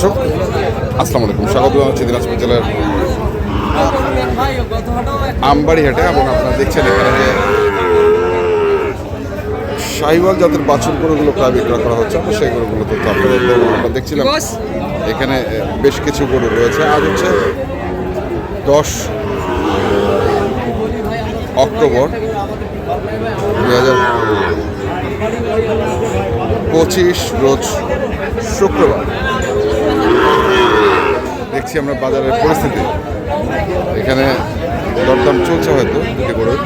দর্শক আসসালামু আলাইকুম। স্বাগত জানাচ্ছি দিনাজপুর জেলার আমবাড়ি হাটে এবং আপনারা দেখছেন এখানে যে শাহিওয়াল জাতের বাছুর গরুগুলো প্রায় বিক্রয় করা হচ্ছে। তো সেই গরুগুলো তো আপনাদের আমরা দেখছিলাম এখানে বেশ কিছু গরু রয়েছে। আজ হচ্ছে দশ অক্টোবর দুই হাজার পঁচিশ রোজ শুক্রবার। দেখছি আমরা বাজারের পরিস্থিতি। এখানে দরদাম চলছে হয়তো দুটি গরুর।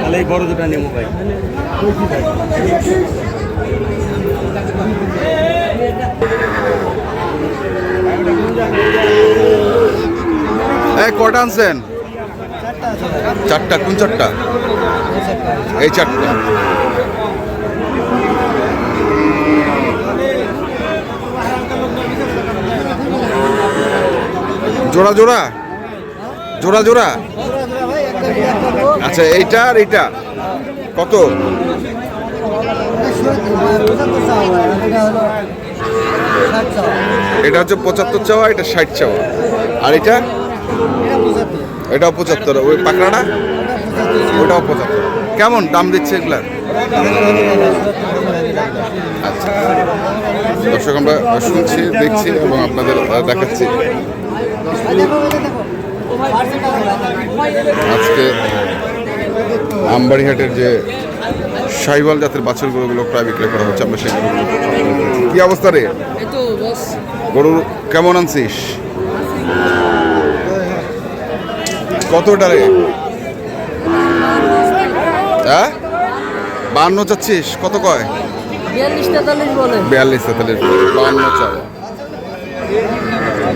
তাহলে এই বড় দুটা নেব ভাই। কটা আনছেন? চারটা কোন চারটা? এই চারটা। জোড়া জোড়া? জোড়া জোড়া? আচ্ছা এইটা আর এইটা? কত? এটা হচ্ছে পঁচাত্তর চাওয়া, এটা ষাট চাওয়া। আর এটা এটাও পঁচাত্তর। ওই পাকড়াটা? ওটাও পঁচাত্তর। কেমন দাম দিচ্ছে এগুলার? আচ্ছা। দর্শক, আমরা শুনছি, দেখছি এবং আপনাদের দেখাচ্ছি। আজকে আমবাড়িহাটের যে সাইবাল জাতের বাছুর গরুগুলো প্রায় বিক্রয় করা হচ্ছে আমরা সেই কি অবস্থা রে? গরু কেমন আনছিস? কতটা রে? হ্যাঁ? বান্ন চাচ্ছিস? কত কয়? বিয়াল্লিশ তেতাল্লিশ বলে। বিয়াল্লিশ তেতাল্লিশ বান্ন চাওয়া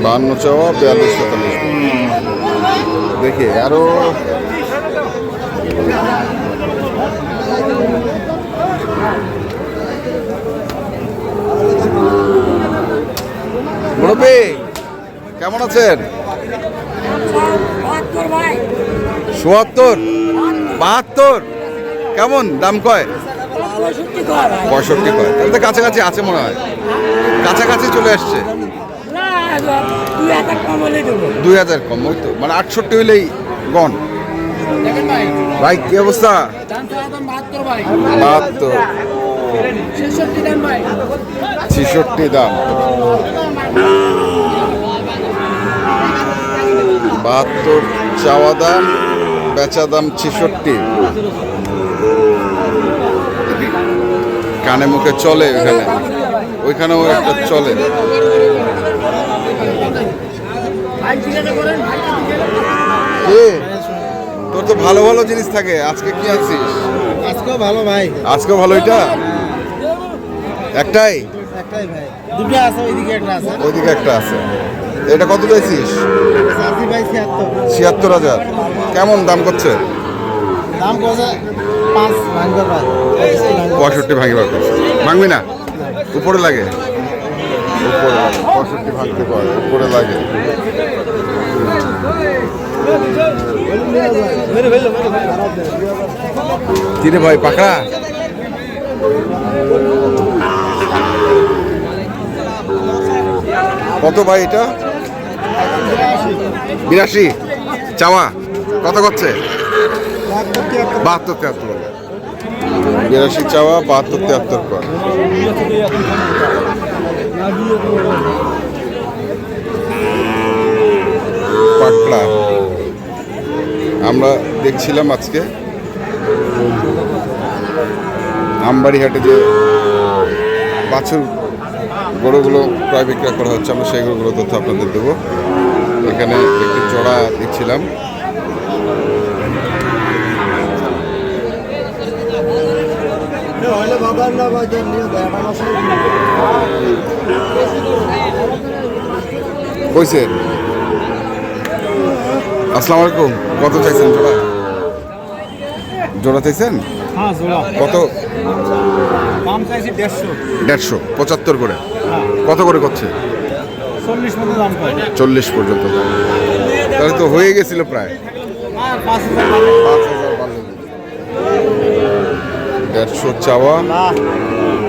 বান্ন চাওয়া, বিয়াল্লিশ তেতাল্লিশ দেখি, আরও মুরব্বী, কেমন আছেন? চুয়াত্তর বাহাত্তর, কেমন? দাম কয়? পঁয়ষট্টি কয়। তাহলে কাছাকাছি আছে মনে হয়। কাছাকাছি চলে আসছে। দুই হাজার কম ওই তো। মানে আটষট্টি হইলেই গন ভাই। কি অবস্থা? বাহাত্তর ছেষট্টি দাম। বাহাত্তর চাওয়া দাম বেচা দাম ছেষট্টি। কানে মুখে চলে ওইখানে। ওইখানেও একটা চলে? তোর তো ভালো ভালো জিনিস থাকে। আজকে কি আনছিস? আজকেও ভালো ভাই। আজকে ভালো এটা? একটাই? একটাই ভাই। দুটো আছে ওইদিকে একটা আছে। ওইদিকে একটা আছে। এটা কত চাইছিস? ছিয়াত্তর। হাজার। কেমন দাম করছে? দাম ভাই। পঁয়ষট্টি ভাঙি করছে ভাঙবি না? উপরে লাগে। উপরে ভাঙতে পারে, উপরে লাগে। কিরে ভাই, পাকড়া? কত ভাই এটা? বিরাশি। চাওয়া, কত করছে? বাহাত্তর তেহাত্তর বিরাশি চাওয়া, বাহাত্তর তেহাত্তর কর। পাটলা। আমরা দেখছিলাম আজকে। আমবাড়িহাটে যে বাছুর গরুগুলো প্রায় বিক্রয় করা হচ্ছে, আমরা সেই গরুগুলো তথ্য আপনাদের দেবো। এখানে একটি চড়া দেখছিলাম। কইছেন আসসালামু আলাইকুম। কত চাইছেন জোড়া? জোড়া চাইছেন? হ্যাঁ কত? দেড়শো। পঁচাত্তর করে। হ্যাঁ। কত করে করছে? চল্লিশ পর্যন্ত। তাহলে তো হয়ে গেছিল প্রায়। পাঁচ হাজার ভালো পাঁচ হাজার বাড়লো। দেড়শো চাওয়া।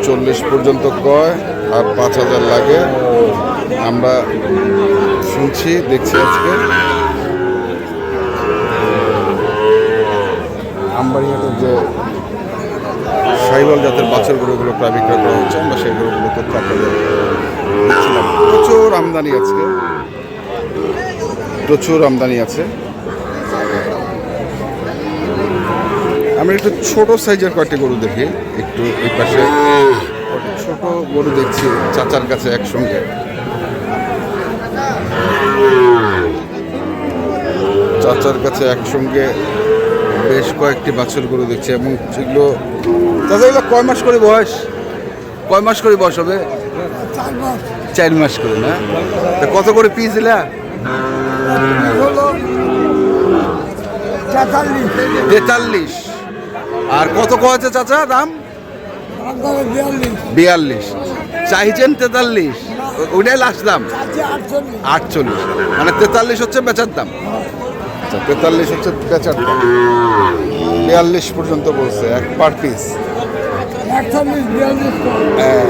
চল্লিশ পর্যন্ত কয় আর পাঁচ হাজার লাগে। আমরা শুনছি, দেখছি আজকে। যে সাইবল জাতের বাছর গরুগুলো প্রায় বিক্রয় করা হচ্ছে, আমরা সেই গরুগুলো আপনাদের প্রচুর আমদানি আজকে প্রচুর আমদানি আছে। আমরা একটু ছোট সাইজের কয়েকটি গরু দেখি একটু এই পাশে। ছোট গরু দেখছি চাচার কাছে একসঙ্গে। চাচার কাছে একসঙ্গে বেশ কয়েকটি বাছুর গরু দেখছি এবং সেগুলো চাচা এগুলো কয় মাস করে বয়স? কয় মাস করে বয়স হবে? চার মাস। করে না? তা কত করে পিস দিলা তেতাল্লিশ। আর কত কয়েছে চাচা দাম? বিয়াল্লিশ। চাইছেন তেতাল্লিশ। ওইটাই লাস্ট দাম? আটচল্লিশ। মানে তেতাল্লিশ হচ্ছে বেচার দাম। আচ্ছা তেতাল্লিশ হচ্ছে বেচার দাম। বিয়াল্লিশ পর্যন্ত বলছে, এক পার পিস হ্যাঁ।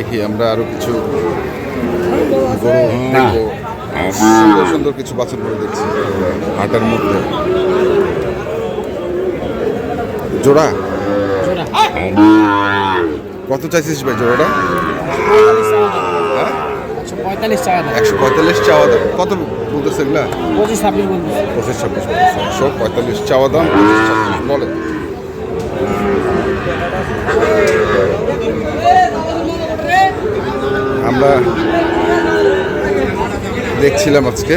দেখি আমরা আরও কিছু গরু সুন্দর সুন্দর কিছু বাছুর গরু দেখছি হাটের মধ্যে। জোড়া? কত চাইছিস ভাই জোড়াটা? একশো পঁয়তাল্লিশ চাওয়া দাম। কত বলতেছে এগুলা? পঁচিশ ছাব্বিশ পঁচিশ ছাব্বিশ একশো পঁয়তাল্লিশ চাওয়া দাম পঁচিশ ছাব্বিশ বলে। আমরা দেখছিলাম আজকে।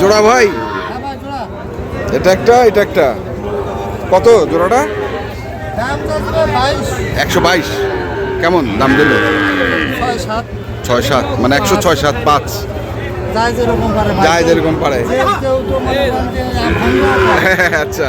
জোড়া ভাই? এটা একটা এটা একটা। কত জোড়াটা? একশো বাইশ। কেমন দাম দিল? ছয় সাত মানে একশো ছয় সাত পাঁচ। যায় যেরকম পারে আচ্ছা।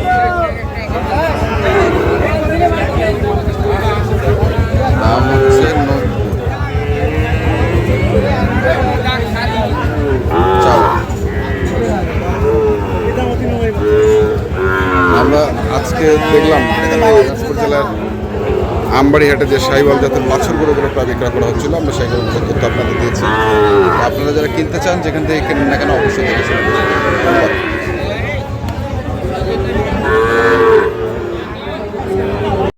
দিনাজপুর জেলার আমবাড়িহাটে যে সাইবল জাতের বাছুর গরুগুলো প্রায় বিক্রয় করা হচ্ছিল, আমরা সেইগুলো তথ্য আপনাদের দিয়েছি। আপনারা যারা কিনতে চান, যেখান থেকে কেনেন না কেন অবশ্যই দেখেছেন